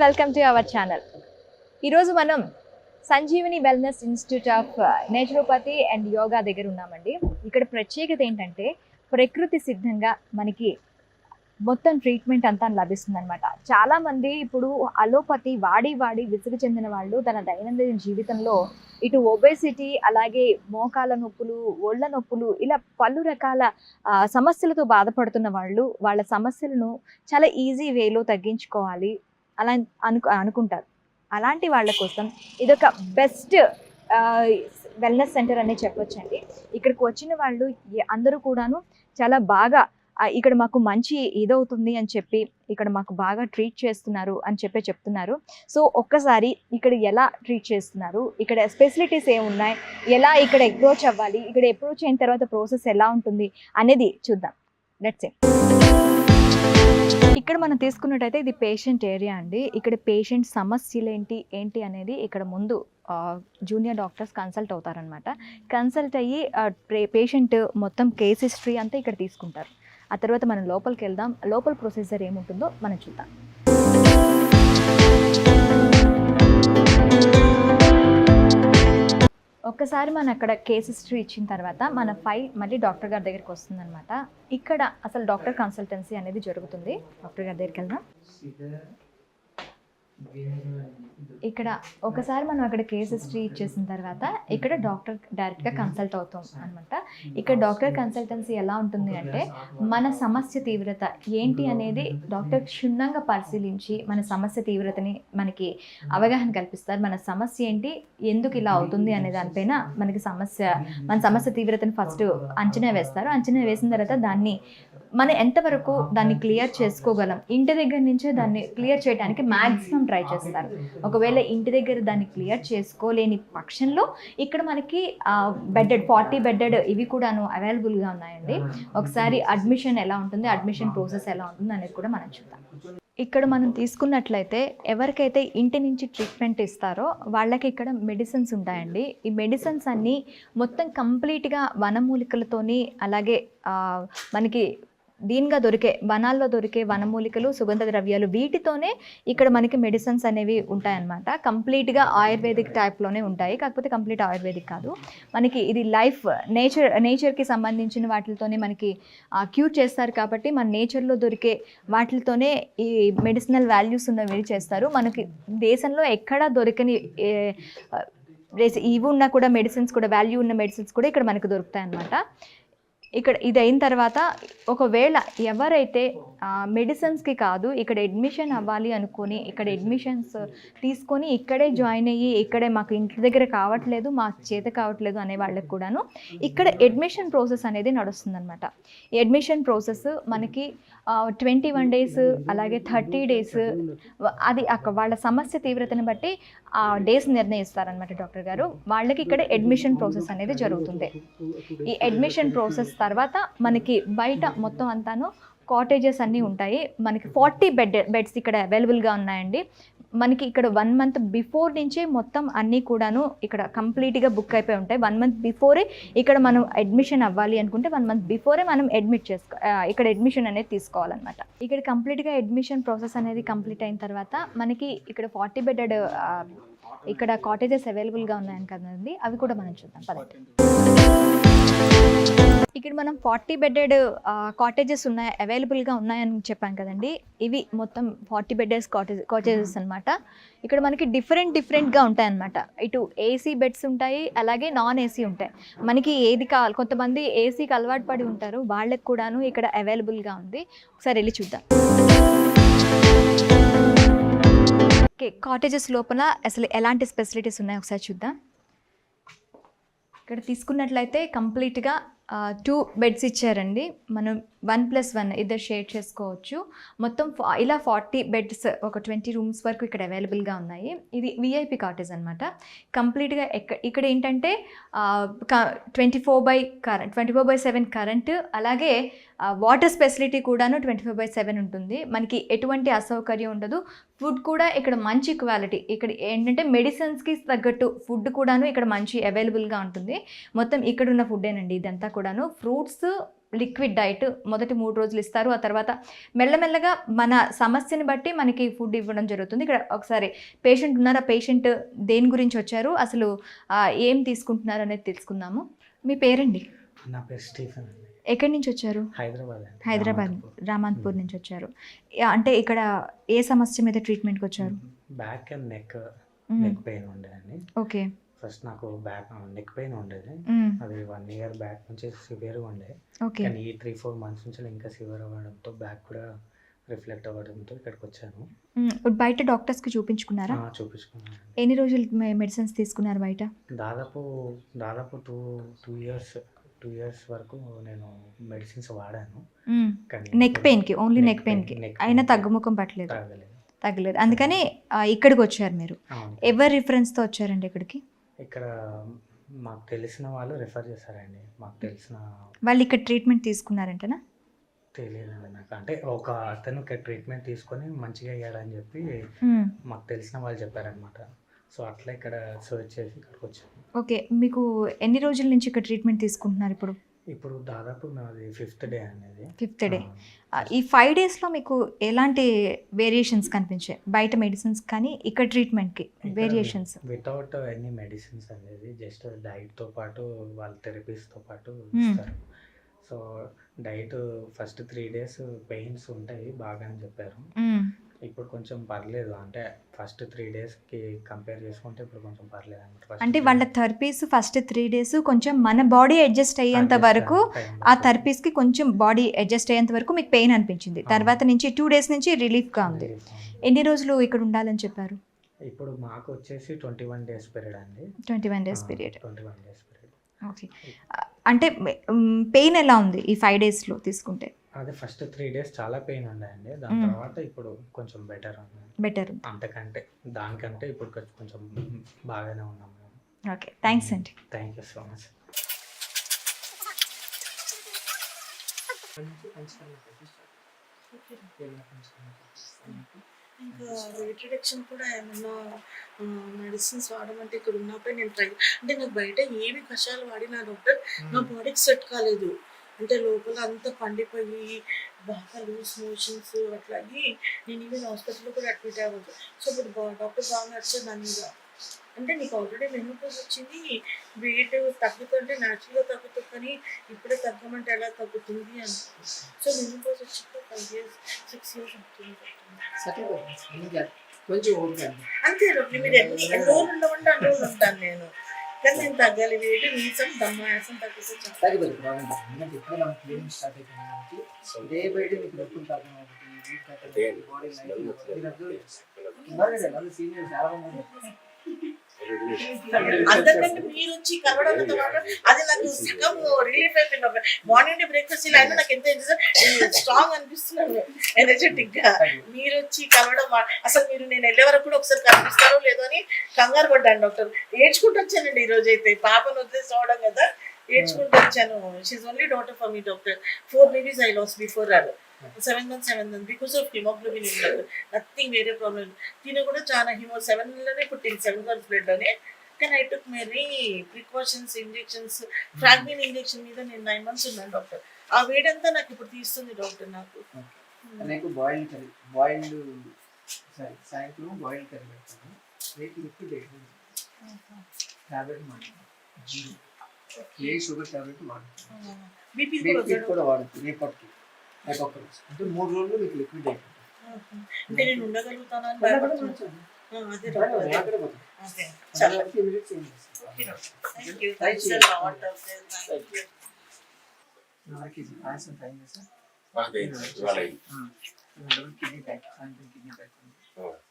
Welcome to our channel ఈరోజు మనం Sanjeevani wellness institute of naturopathy and yoga దగ్గర ఉన్నామండి. ఇక్కడ ప్రత్యేకత ఏంటంటే ప్రకృతి సిద్ధంగా మనకి మొత్తం ట్రీట్మెంట్ అంతా లభిస్తుంది అనమాట చాలామంది ఇప్పుడు అలోపతి వాడి వాడి విసుగు చెందిన వాళ్ళు తన దైనందిన జీవితంలో ఇటు ఒబేసిటీ అలాగే మోకాల నొప్పులు ఒళ్ళ నొప్పులు ఇలా పలు రకాల సమస్యలతో బాధపడుతున్న వాళ్ళు వాళ్ళ సమస్యలను చాలా ఈజీ వేలో తగ్గించుకోవాలి. అలా అను అనుకుంటారు. అలాంటి వాళ్ళ కోసం ఇదొక బెస్ట్ వెల్నెస్ సెంటర్ అనే చెప్పొచ్చండి. ఇక్కడికి వచ్చిన వాళ్ళు అందరూ కూడాను చాలా బాగా ఇక్కడ మాకు మంచి ఇదవుతుంది అని చెప్పి ఇక్కడ మాకు బాగా ట్రీట్ చేస్తున్నారు అని చెప్పి చెప్తున్నారు. సో ఒక్కసారి ఇక్కడ ఎలా ట్రీట్ చేస్తున్నారు? ఇక్కడ ఫెసిలిటీస్ ఏమున్నాయి? ఎలా ఇక్కడ అప్రోచ్ అవ్వాలి? ఇక్కడ అప్రోచ్ అయిన తర్వాత ప్రాసెస్ ఎలా ఉంటుంది? అనేది చూద్దాం. లెట్స్ ఇక్కడ మనం తీసుకున్నట్టయితే ఇది పేషెంట్ ఏరియా అండి. ఇక్కడ పేషెంట్ సమస్యలు ఏంటి ఏంటి అనేది ఇక్కడ ముందు జూనియర్ డాక్టర్స్ కన్సల్ట్ అవుతారనమాట కన్సల్ట్ అయ్యి పేషెంట్ మొత్తం కేస్ హిస్టరీ అంతా ఇక్కడ తీసుకుంటారు. ఆ తర్వాత మనం లోపలికి వెళ్దాం. లోపల ప్రొసీజర్ ఏముంటుందో మనం చూద్దాం. ఒక్కసారి మనం అక్కడ కేస్ హిస్టరీ ఇచ్చిన తర్వాత మన ఫైల్ మళ్ళీ డాక్టర్ గారి దగ్గరికి వస్తుందన్నమాట. ఇక్కడ అసలు డాక్టర్ కన్సల్టెన్సీ అనేది జరుగుతుంది. డాక్టర్ గారి దగ్గరికి వెళ్దాం. ఇక్కడ ఒకసారి మనం అక్కడ కేస్ హిస్టరీ ఇచ్చేసిన తర్వాత ఇక్కడ డాక్టర్ డైరెక్ట్గా కన్సల్ట్ అవుతాం అనమాట ఇక్కడ డాక్టర్ కన్సల్టెన్సీ ఎలా ఉంటుంది అంటే మన సమస్య తీవ్రత ఏంటి అనేది డాక్టర్ క్షుణ్ణంగా పరిశీలించి మన సమస్య తీవ్రతని మనకి అవగాహన కల్పిస్తారు. మన సమస్య ఏంటి? ఎందుకు ఇలా అవుతుంది అనే దానిపైన మనకి సమస్య మన సమస్య తీవ్రతను ఫస్ట్ అంచనా వేస్తారు. అంచనా వేసిన తర్వాత దాన్ని మనం ఎంతవరకు దాన్ని క్లియర్ చేసుకోగలం? ఇంటి దగ్గర నుంచే దాన్ని క్లియర్ చేయడానికి మ్యాక్సిమం ట్రై చేస్తారు. ఒకవేళ ఇంటి దగ్గర దాన్ని క్లియర్ చేసుకోలేని పక్షంలో ఇక్కడ మనకి బెడ్డెడ్ ఫార్టీ బెడ్డెడ్ ఇవి కూడాను అవైలబుల్గా ఉన్నాయండి. ఒకసారి అడ్మిషన్ ఎలా ఉంటుంది అడ్మిషన్ ప్రాసెస్ ఎలా ఉంటుంది అనేది కూడా మనం చూద్దాం. ఇక్కడ మనం తీసుకున్నట్లయితే ఎవరికైతే ఇంటి నుంచి ట్రీట్మెంట్ ఇస్తారో వాళ్ళకి ఇక్కడ మెడిసిన్స్ ఉంటాయండి. ఈ మెడిసిన్స్ అన్నీ మొత్తం కంప్లీట్గా వనమూలికలతోని అలాగే మనకి దీనిగా దొరికే వనాల్లో దొరికే వనమూలికలు సుగంధ ద్రవ్యాలు వీటితోనే ఇక్కడ మనకి మెడిసిన్స్ అనేవి ఉంటాయన్నమాట. కంప్లీట్గా ఆయుర్వేదిక్ టైప్లోనే ఉంటాయి. కాకపోతే కంప్లీట్ ఆయుర్వేదిక్ కాదు. మనకి ఇది లైఫ్ నేచర్ నేచర్కి సంబంధించిన వాటితోనే మనకి క్యూర్ చేస్తారు కాబట్టి మన నేచర్లో దొరికే వాటితోనే ఈ మెడిసినల్ వాల్యూస్ ఉన్నవి చేస్తారు. మనకి దేశంలో ఎక్కడా దొరకని ఇవి ఉన్న కూడా మెడిసిన్స్ కూడా వాల్యూ ఉన్న మెడిసిన్స్ కూడా ఇక్కడ మనకు దొరుకుతాయి అన్నమాట ఇక్కడ ఇది అయిన తర్వాత ఒకవేళ ఎవరైతే మెడిసిన్స్కి కాదు ఇక్కడ అడ్మిషన్ అవ్వాలి అనుకొని ఇక్కడ అడ్మిషన్స్ తీసుకొని ఇక్కడే జాయిన్ అయ్యి ఇక్కడే మాకు ఇంటి దగ్గర కావట్లేదు మా చేత కావట్లేదు అనే వాళ్ళకి కూడాను ఇక్కడ అడ్మిషన్ ప్రాసెస్ అనేది నడుస్తుందన్నమాట. అడ్మిషన్ ప్రాసెస్ మనకి ట్వంటీ వన్ డేస్ అలాగే థర్టీ డేస్ అది అక్క వాళ్ళ సమస్య తీవ్రతను బట్టి ఆ డేస్ నిర్ణయిస్తారనమాట డాక్టర్ గారు. వాళ్ళకి ఇక్కడ అడ్మిషన్ ప్రాసెస్ అనేది జరుగుతుంది. ఈ అడ్మిషన్ ప్రాసెస్ తర్వాత మనకి బయట మొత్తం అంతాను కాటేజెస్ అన్నీ ఉంటాయి. మనకి ఫార్టీ బెడ్ బెడ్స్ ఇక్కడ అవైలబుల్గా ఉన్నాయండి. మనకి ఇక్కడ వన్ మంత్ బిఫోర్ నుంచే మొత్తం అన్నీ కూడాను ఇక్కడ కంప్లీట్గా బుక్ అయిపోయి ఉంటాయి. వన్ మంత్ బిఫోరే ఇక్కడ మనం అడ్మిషన్ అవ్వాలి అనుకుంటే వన్ మంత్ బిఫోరే మనం అడ్మిట్ చేసుకో ఇక్కడ అడ్మిషన్ అనేది తీసుకోవాలన్నమాట. ఇక్కడ కంప్లీట్గా అడ్మిషన్ ప్రాసెస్ అనేది కంప్లీట్ అయిన తర్వాత మనకి ఇక్కడ ఫార్టీ బెడెడ్ ఇక్కడ కాటేజెస్ అవైలబుల్గా ఉన్నాయని కదండి అవి కూడా మనం చూద్దాం. పదండి. ఇక్కడ మనం ఫార్టీ బెడెడ్ కాటేజెస్ ఉన్నాయి అవైలబుల్గా ఉన్నాయని చెప్పాం కదండి. ఇవి మొత్తం ఫార్టీ బెడెస్ కాటేజ్ కాటేజెస్ అనమాట ఇక్కడ మనకి డిఫరెంట్ డిఫరెంట్గా ఉంటాయన్నమాట. ఇటు ఏసీ బెడ్స్ ఉంటాయి అలాగే నాన్ ఏసీ ఉంటాయి. మనకి ఏది కావాలి కొంతమంది ఏసీకి అలవాటు పడి ఉంటారు వాళ్ళకి కూడాను ఇక్కడ అవైలబుల్గా ఉంది. ఒకసారి వెళ్ళి చూద్దాం. ఓకే కాటేజెస్ లోపల అసలు ఎలాంటి ఫెసిలిటీస్ ఉన్నాయో ఒకసారి చూద్దాం. ఇక్కడ తీసుకున్నట్లయితే కంప్లీట్గా టూ బెడ్స్ ఇచ్చారండి. మనం వన్ ప్లస్ వన్ ఇద్దరు షేర్ చేసుకోవచ్చు. మొత్తం ఫా- ఇలా ఫార్టీ బెడ్స్ ఒక ట్వంటీ రూమ్స్ వరకు ఇక్కడ అవైలబుల్గా ఉన్నాయి. ఇది విఐపి కాటేజ్ అనమాట కంప్లీట్గా ఎక్క ఇక్కడ ఏంటంటే twenty four by current twenty four by seven current అలాగే వాటర్ ఫెసిలిటీ కూడాను ట్వంటీ ఫోర్ బై సెవెన్ ఉంటుంది. మనకి ఎటువంటి అసౌకర్యం ఉండదు. ఫుడ్ కూడా ఇక్కడ మంచి క్వాలిటీ. ఇక్కడ ఏంటంటే మెడిసిన్స్కి తగ్గట్టు ఫుడ్ కూడాను ఇక్కడ మంచి అవైలబుల్గా ఉంటుంది. మొత్తం ఇక్కడ ఉన్న ఫుడ్డేనండి ఇదంతా కూడాను. ఫ్రూట్స్ లిక్విడ్ డైట్ మొదటి మూడు రోజులు ఇస్తారు. ఆ తర్వాత మెల్లమెల్లగా మన సమస్యని బట్టి మనకి ఫుడ్ ఇవ్వడం జరుగుతుంది. ఇక్కడ ఒకసారి పేషెంట్ ఉన్నారు? ఆ పేషెంట్ దేని గురించి వచ్చారు? అసలు ఏం తీసుకుంటున్నారు అనేది తెలుసుకుందాము. మీ పేరండి? నా పేరు స్టీఫెన్ ఎక్కడి నుంచి వచ్చారు? హైదరాబాద్ హైదరాబాద్. రామాన్పూర్. నుంచి వచ్చారు. అంటే ఇక్కడ ఏ సమస్య మీద ట్రీట్మెంట్కి వచ్చారు? Back and neck. Neck pain ఉండేదండి. ఓకే. ఫస్ట్ నాకు బ్యాక్ నెక్ పెయిన్ ఉండేది. అది వన్ ఇయర్ బ్యాక్ నుంచి సివియర్గా ఉండే. ఓకే. కానీ ఈ త్రీ ఫోర్ మంత్స్ నుంచి ఇంకా సివియర్ అవ్వడంతో బ్యాక్ కూడా రిఫ్లెక్ట్ అవ్వడంతో ఇక్కడికి వచ్చాను. బయట డాక్టర్స్కి చూపించుకున్నారా? చూపించుకున్నాను ఎన్ని రోజులు మెడిసిన్స్ తీసుకున్నారు బయట? దాదాపు దాదాపు two two years two years వరకు నేను మెడిసిన్స్ వాడాను. నెక్ పెయిన్కి ఓన్లీ నెక్ పెయిన్కి pain, neck అయినా. తగ్గుముఖం పట్టలేదు. తగ్గలేదు. అందుకని ఇక్కడికి వచ్చారు మీరు. ఎవరి రిఫరెన్స్తో వచ్చారండి ఇక్కడికి? ఇక్కడ మాకు తెలిసిన వాళ్ళు రిఫర్ చేశారండి. మాకు తెలిసిన వాళ్ళు ఇక్కడ ట్రీట్మెంట్ తీసుకున్నారంటనా? తెలియదండి నాకు. అంటే ఒక అతను ఇక్కడ ట్రీట్మెంట్ తీసుకొని మంచిగా అయ్యాడని చెప్పి. మాకు తెలిసిన వాళ్ళు చెప్పారనమాట సో అట్లా ఇక్కడ సర్చ్ చేసి ఇక్కడికి వచ్చాము. ఓకే మీకు ఎన్ని రోజుల నుంచి ఇక్కడ ట్రీట్మెంట్ తీసుకుంటున్నారు ఇప్పుడు? ఇప్పుడు దాదాపు నాది ఫిఫ్త్ డే అనేది. Fifth day. ఈ ఫైవ్ డేస్లో మీకు ఎలాంటి వేరియేషన్స్ కనిపించాయి? బయట మెడిసిన్స్ కానీ ఇక్కడ ట్రీట్మెంట్కి వేరియేషన్స్? వితౌట్ ఎనీ మెడిసిన్స్ అనేది జస్ట్ డైట్తో పాటు వాళ్ళ థెరపీస్తో పాటు Hmm. ఇస్తారు. So diet first three days pains ఉంటాయి బాగా అని చెప్పారు ఇప్పుడు కొంచెం పర్లేదు. అంటే ఫస్ట్ త్రీ డేస్కి కంపేర్ చేసుకుంటే ఇప్పుడు కొంచెం పర్లేదు అనమాట అంటే వాళ్ళ థెరపీస్ ఫస్ట్ త్రీ డేస్ కొంచెం మన బాడీ అడ్జస్ట్ అయ్యేంత వరకు ఆ. థెరపీస్కి కొంచెం బాడీ అడ్జస్ట్ అయ్యేంత వరకు మీకు పెయిన్ అనిపించింది. తర్వాత నుంచి టూ డేస్ నుంచి రిలీఫ్గా ఉంది. Relief ఉంది. ఎన్ని రోజులు ఇక్కడ ఉండాలని చెప్పారు? ఇప్పుడు మాకు వచ్చేసి ట్వంటీ వన్ డేస్ పీరియడ్ అండి twenty one days period twenty one days period okay అంటే పెయిన్ ఎలా ఉంది ఈ ఫైవ్ డేస్లో తీసుకుంటే అదే ఫస్ట్ త్రీ డేస్ చాలా పెయిన్ ఉందండి దాని Hmm. తర్వాత ఇప్పుడు కొంచెం బెటర్ ఉంది బెటర్ అంతకంటే దానికంటే ఇప్పుడు కొంచెం- బాగానే ఉన్నాం ఓకే థ్యాంక్స్ అండి థ్యాంక్ యూ సో మచ్ ఇంకా వెయిట్ రిడక్షన్ కూడా ఏమన్నా మెడిసిన్స్ వాడమంటే ఇక్కడ ఉన్నప్పుడే నేను ట్రై అంటే నాకు బయట ఏమి కషాయాలు వాడినా డాక్టర్ నా బాడీకి సెట్ కాలేదు. అంటే లోపల అంతా పండిపోయి బాగా లూజ్ మోషన్స్ అట్లా అయ్యి నేను ఈవెన్ హాస్పిటల్లో కూడా అడ్మిట్ అవ్వదు సో ఇప్పుడు డాక్టర్ బాగా నచ్చారు దాని మీద. అంటే నీకు ఆల్రెడీ మెనోపాజ్ వచ్చింది వెయిట్ తగ్గుతుంటే న్యాచురల్గా తగ్గుతుంది కానీ ఇప్పుడే తగ్గమంటే ఎలా తగ్గుతుంది అని. సో మెనోపాజ్ వచ్చి ఫైవ్ ఇయర్స్ సిక్స్ ఇయర్స్ అవుతుంది. కొంచెం ఓడికండి అంతే మీరు ఎన్ని అన్ని రోజులు ఉంటాను నేను. కానీ నేను తగ్గాలి వేడి నీసం దమ్మాయాసం తగ్గితే చాలు. తగ్గిపోతుంది ప్రాబ్లం ఎందుకంటే ఇప్పుడు మనం క్లీనింగ్ స్టార్ట్ అయిపోయింది కాబట్టి డే బై డే మీకు నొప్పులు తగ్గడం ఒకటి వీక్ తగ్గడం బాడీ లైఫ్ సీనియర్ చాలా మంది ఉన్నారు. అంతకంటే మీరు వచ్చి కలవడంతో అది నాకు సగం రిలీఫ్ అయిపోయింది మార్నింగ్ బ్రేక్ఫాస్ట్ ఇలా అయినా నాకు ఎంత స్ట్రాంగ్ అనిపిస్తున్నాను ఎనర్జెటిక్గా మీరు వచ్చి కలవడం అసలు మీరు నేను వెళ్ళే వరకు కూడా ఒకసారి కనిపిస్తారో లేదో అని కంగారు పడ్డాను డాక్టర్. ఏడ్చుకుంటూ వచ్చానండి ఈ రోజు అయితే పాపను వదిలేసి రావడం కదా ఏడ్చుకుంటూ వచ్చాను. She only doctor for me doctor for babies I lost before our seven month seven month because of haemoglobin ఉండదు నథింగ్ వేరే ప్రాబ్లం తిన కూడా చాలా హిమో సెవెన్లోనే పుట్టింది. సెవెన్ మంత్స్ బ్లడ్లోనే. కానీ I took many precautions injections Fragmin injection మీద నేను నైన్ మంత్స్ ఉన్నాను డాక్టర్ ఆ వేడంతా నాకు ఇప్పుడు తీస్తుంది డాక్టర్ నాకు. నాకు బాయిల్డ్ కర్రీ బాయిల్డ్ సారీ సాయంత్రం బాయిల్డ్ కర్రీ పెడతాను. రేపు లిక్విడ్ ట్యాబ్లెట్ వాడతాను ఏ షుగర్ ట్యాబ్లెట్ వాడతాను బీపీ కూడా వాడతాను రేపటికి అంటే మూడు రోజులు మీకు లిక్విడ్ అంటే నేను ఉండగలుగుతాను అని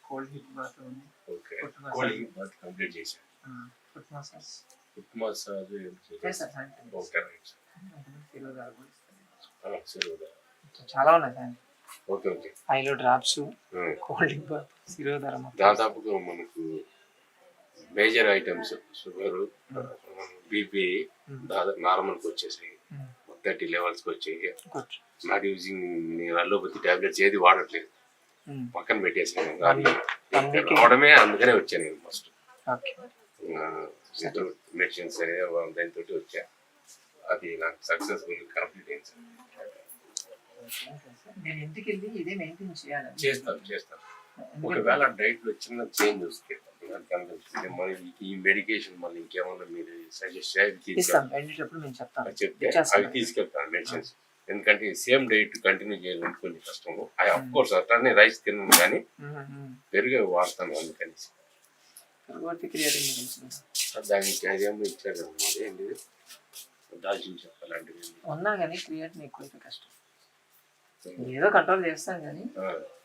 కోల్డ్ హిట్ బాత్ ఉంది. కంప్లీట్ చేశాను foot massage foot massage okay చాలా ఉన్నాయి ఓకే ఓకే. ఐలో డ్రాప్స్. కోల్డ్ మొత్తం. దాదాపుగా మనకు మేజర్ ఐటమ్స్ షుగర్ బీపీ దాదాపు నార్మల్కి వచ్చేసాయి. థర్టీ లెవెల్స్కి వచ్చాయి. నాట్ యూజింగ్ నేను అల్లోపతి టాబ్లెట్స్ ఏది వాడట్లేదు. ఉమ్. పక్కన పెట్టేసాను. వన్ వీక్ రావడమే అందుకనే వచ్చాను నేను ఫస్ట్ మెడిసిన్స్ దానితో వచ్చా. అది నాకు సక్సెస్ఫుల్ కంప్లీట్ అయింది. సార్ నేను ఇంటికి వెళ్ళి ఇదే మెయింటైన్ చేయాలి చేస్తాను చేస్తాను. ఒకవేళ డైట్లో చిన్న చేంజ్ వస్తే ఈ మెడికేషన్ మళ్ళీ ఇంకేమన్నా మీరు సజెస్ట్ చెప్తే. అవి తీసుకెళ్తాను మెడిసిన్స్. ఎందుకంటే సేమ్ డైట్ కంటిన్యూ చేయాలంటే కొంచెం కష్టము. అఫ్ కోర్స్ అట్లానే రైస్ తిన్నాను కానీ. పెరుగు వాడతాను అందుకని కాబట్టి క్రియేటింగ్ మెడిసిన్ దానికి అదేమో ఇచ్చారు కదా మరి ఏంటి దాల్చిన చెక్క లాంటివి ఉన్నా కానీ క్రియేటిన్ ఎక్కువ కష్టం. ఏదో కంట్రోల్ చేస్తాం కానీ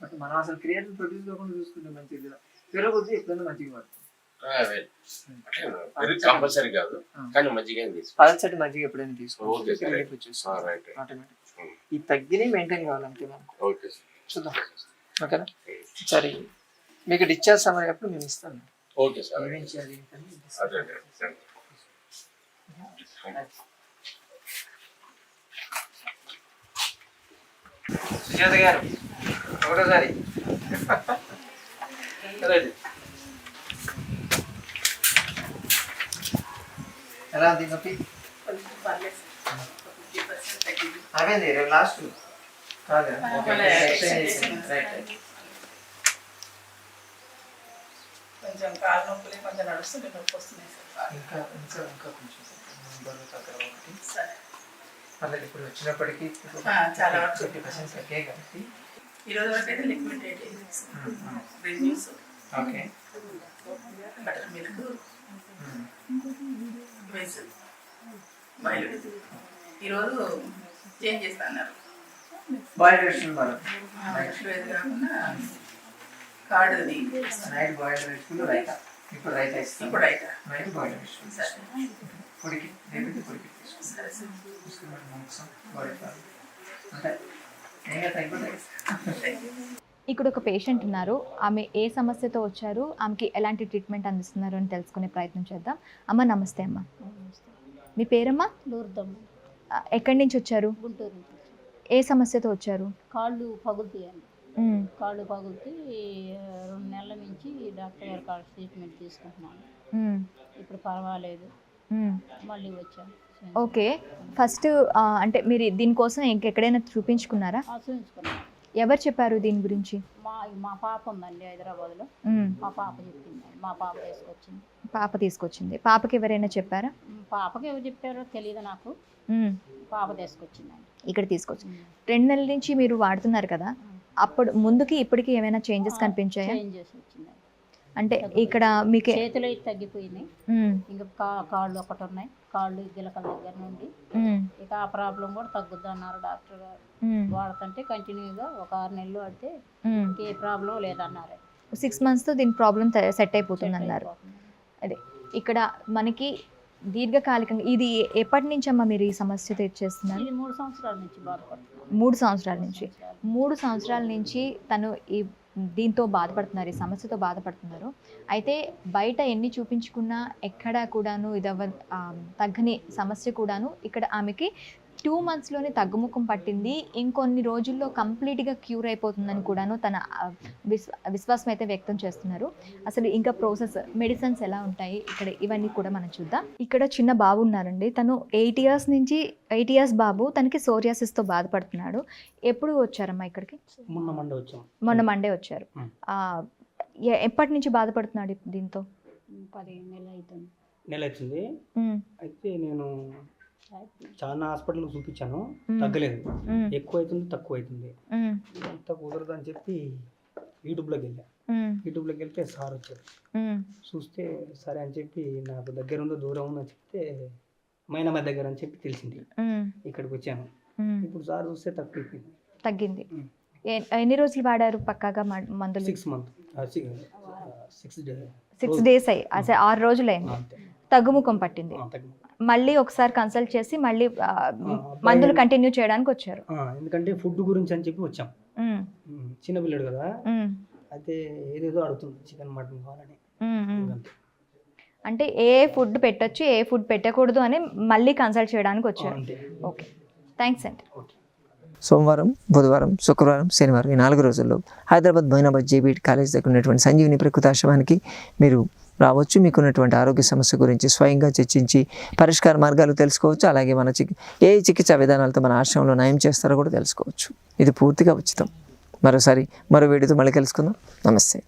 బట్ మనం అసలు క్రియేటిన్ ప్రొడ్యూస్ కాకుండా చూసుకుంటే మంచిది పెరుగుద్ది ఎప్పుడైనా మంచిగా పడుతుంది కంపల్సరీ కాదు కానీ తీసుకో పల్సటి మజ్జిగ ఎప్పుడైనా ఆటోమేటిక్ ఈ తగ్గిని మెయింటైన్ కావాలంటే మనకు. చూద్దాం. ఓకేనా? సరే. మీకు డిశ్చార్జ్ సమయప్పుడు మేము ఇస్తాను. ఓకే సార్ ఏమేం చేయాలి ఏంటని అదే అదే సరే. సుజాత గారు ఒకటోసారి. ఎలా ఉంది నొప్పి. అవేంది రేపు లాస్ట్ కాదా. కొంచెం కాలు నొప్పులే కొంచెం నడుస్తుంటే నొప్పి వస్తున్నాయి సార్. ఇంకా ఇంకా ఇంకా కొంచెం సరే మళ్ళీ ఇప్పుడు వచ్చినప్పటికీ చాలా వరకు. ఫిఫ్టీ పర్సెంట్ తగ్గే కాబట్టి. ఈ రోజు వరకు అయితే liquid diet green juice okay. Butter milk veg boiled ఈరోజు చేంజ్ చేస్తా అన్నారు బాయిల్ వేసుకున్నారు నెక్స్ట్ వెజ్ కాకుండా కార్డుది నైట్ బాయిల్ వేసుకుని రైతా. ఇప్పుడు రైతా ఇప్పుడు అయితే నైట్ బాయిల్ వేసుకుని అంటే తగ్గిపోతాయి. ఇక్కడ ఒక పేషెంట్ ఉన్నారు. ఆమె ఏ సమస్యతో వచ్చారు? ఆమెకి ఎలాంటి ట్రీట్మెంట్ అందిస్తున్నారు అని తెలుసుకునే ప్రయత్నం చేద్దాం. అమ్మ నమస్తే అమ్మ. మీ పేరమ్మా? లూర్దమ్మ ఆ, ఎక్కడి నుంచి వచ్చారు? గుంటూరు. ఏ సమస్యతో వచ్చారు? కాళ్ళు పగులుతాయండి. కాళ్ళు పగులుతీ రెండు నెలల నుంచి డాక్టర్ గారి కాడ ట్రీట్మెంట్ తీసుకుంటున్నాను. ఇప్పుడు పర్వాలేదు. మళ్ళీ వచ్చాను ఓకే ఫస్ట్ అంటే మీరు దీనికోసం ఇంకెక్కడైనా చూపించుకున్నారా? ఎవరు చెప్పారు దీని గురించి? మా మా పాప ఉందండి హైదరాబాద్లో. ఉమ్, మా పాప చెప్పింది. మా పాప తీసుకొచ్చింది. పాప తీసుకొచ్చింది. పాపకి ఎవరైనా చెప్పారా? ఉమ్, పాపకి ఎవరు చెప్పారో తెలియదు నాకు. ఉమ్, పాప తీసుకొచ్చిందండి. ఇక్కడ తీసుకొచ్చి. రెండు నెలల నుంచి మీరు వాడుతున్నారు కదా. అప్పుడు ముందుకి ఇప్పటికి ఏమైనా చేంజెస్ కనిపించాయా? చేంజ్ చేసి వచ్చిందండి అంటే ఇక్కడ మీకు చేతులు అయితే తగ్గిపోయినాయి. ఇంకా కాళ్ళు ఒకటి ఉన్నాయి. కాళ్ళు గిలకల దగ్గర నుండి. ఇక ఆ ప్రాబ్లం కూడా తగ్గుద్ది అన్నారు డాక్టర్ గారు. వాడుతుంటే కంటిన్యూగా ఒక ఆరు నెలలు ఉమ్. ఏ ప్రాబ్లం లేదన్నారు. సిక్స్ మంత్స్తో దీని ప్రాబ్లం సెట్ అయిపోతుంది. అన్నారు అదే. ఇక్కడ మనకి దీర్ఘకాలికంగా ఇది ఎప్పటి నుంచి అమ్మా మీరు ఈ సమస్యతో ఇచ్చేస్తున్నారు ఇది మూడు సంవత్సరాల నుంచి మూడు సంవత్సరాల నుంచి. మూడు సంవత్సరాల నుంచి తను ఈ దీంతో బాధపడుతున్నారు ఈ సమస్యతో బాధపడుతున్నారు. అయితే బయట ఎన్ని చూపించుకున్నా ఎక్కడా కూడాను ఇదవ తగ్గని సమస్య కూడాను ఇక్కడ ఆమెకి టూ మంత్స్లోనే తగ్గుముఖం పట్టింది. ఇంకొన్ని రోజుల్లో కంప్లీట్గా క్యూర్ అయిపోతుందని కూడాను తన విశ్వాసం అయితే వ్యక్తం చేస్తున్నారు. అసలు ఇంకా ప్రాసెస్ మెడిసిన్స్ ఎలా ఉంటాయి? ఇక్కడ ఇవన్నీ కూడా మనం చూద్దాం. ఇక్కడ చిన్న బాబు ఉన్నారండి. తను ఎయిట్ ఇయర్స్ నుంచి ఎయిట్ ఇయర్స్ బాబు తనకి సోరియాసిస్తో బాధపడుతున్నాడు. ఎప్పుడు వచ్చారమ్మా ఇక్కడికి? మొన్న మండే వచ్చాం. మొన్న మండే వచ్చారు. ఎప్పటి నుంచి బాధపడుతున్నాడు దీంతో? పదిహేను నెలలు అవుతుంది. నెల. అయితే నేను చాలా హాస్పిటల్కి చూపించాను. తగ్గలేదు. ఎక్కువ అవుతుంది తక్కువ అవుతుంది. అంత కుదరదు అని చెప్పి యూట్యూబ్లోకి వెళ్ళా మ్మ్. యూట్యూబ్లోకి వెళ్తే సార్ వచ్చారు. చూస్తే సరే అని చెప్పి నాకు దగ్గర ఉందో దూరం ఉందో చెప్తే మైనమ్మ దగ్గర అని చెప్పి తెలిసింది. ఇక్కడికి వచ్చాను. ఇప్పుడు సార్ చూస్తే తక్కువ అయిపోయింది తగ్గింది ఎన్ని రోజులు వాడారు పక్కాగా మందులు సిక్స్ మంత్ సిక్స్ డేస్ అయ్యి అసలు ఆరు రోజులు అయింది తగ్గుముఖం పట్టింది. మళ్ళీ ఒకసారి కన్సల్ట్ చేసి మళ్ళీ మందులు కంటిన్యూ చేయడానికి వచ్చారు. ఆ, ఎందుకంటే ఫుడ్ గురించి అని చెప్పి వచ్చాం. చిన్న పిల్లడు కదా. అయితే ఏదేదో అడుగుతుంది చికెన్ మటన్ కావాలని. అంటే ఏ ఫుడ్ పెట్టొచ్చు ఏ ఫుడ్ పెట్టకూడదు అని మళ్ళీ కన్సల్ట్ చేయడానికి వచ్చారు. ఓకే. థ్యాంక్స్ అండి. ఓకే. సోమవారం బుధవారం శుక్రవారం శనివారం ఈ నాలుగు రోజుల్లో హైదరాబాద్ బైనాబాద్ జేబీడ్ కాలేజ్ దగ్గర ఉన్నటువంటి సంజీవిని ప్రకృతాశ్రమానికి మీరు రావచ్చు. మీకున్నటువంటి ఆరోగ్య సమస్య గురించి స్వయంగా చర్చించి పరిష్కార మార్గాలు తెలుసుకోవచ్చు. అలాగే మన చికి ఏ చికిత్సా విధానాలతో మన ఆశ్రమంలో నయం చేస్తారో కూడా తెలుసుకోవచ్చు. ఇది పూర్తిగా ఉచితం. మరోసారి మరో వీడియోతో మళ్ళీ కలుసుకుందాం. నమస్తే.